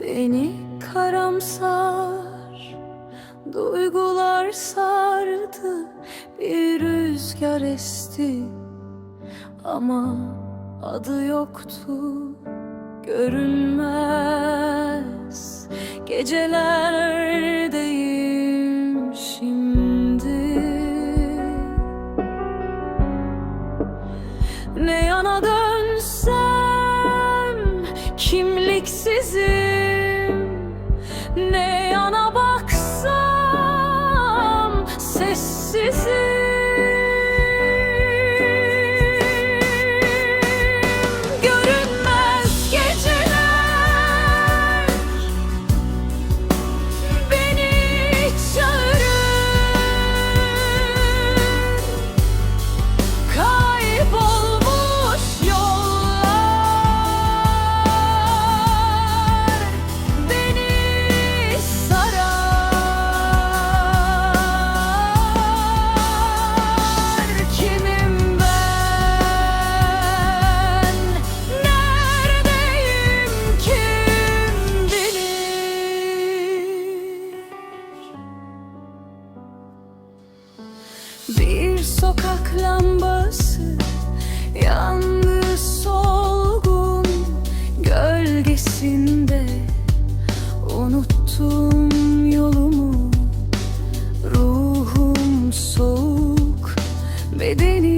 Beni karamsar Duygular sardı Bir rüzgar esti. Ama adı yoktu Görünmez. Gecelerdeyim şimdi. Ne yana dönsem sessizim Bir sokak lambası yandı solgun gölgesinde. Unuttum yolumu ruhum soğuk bedeni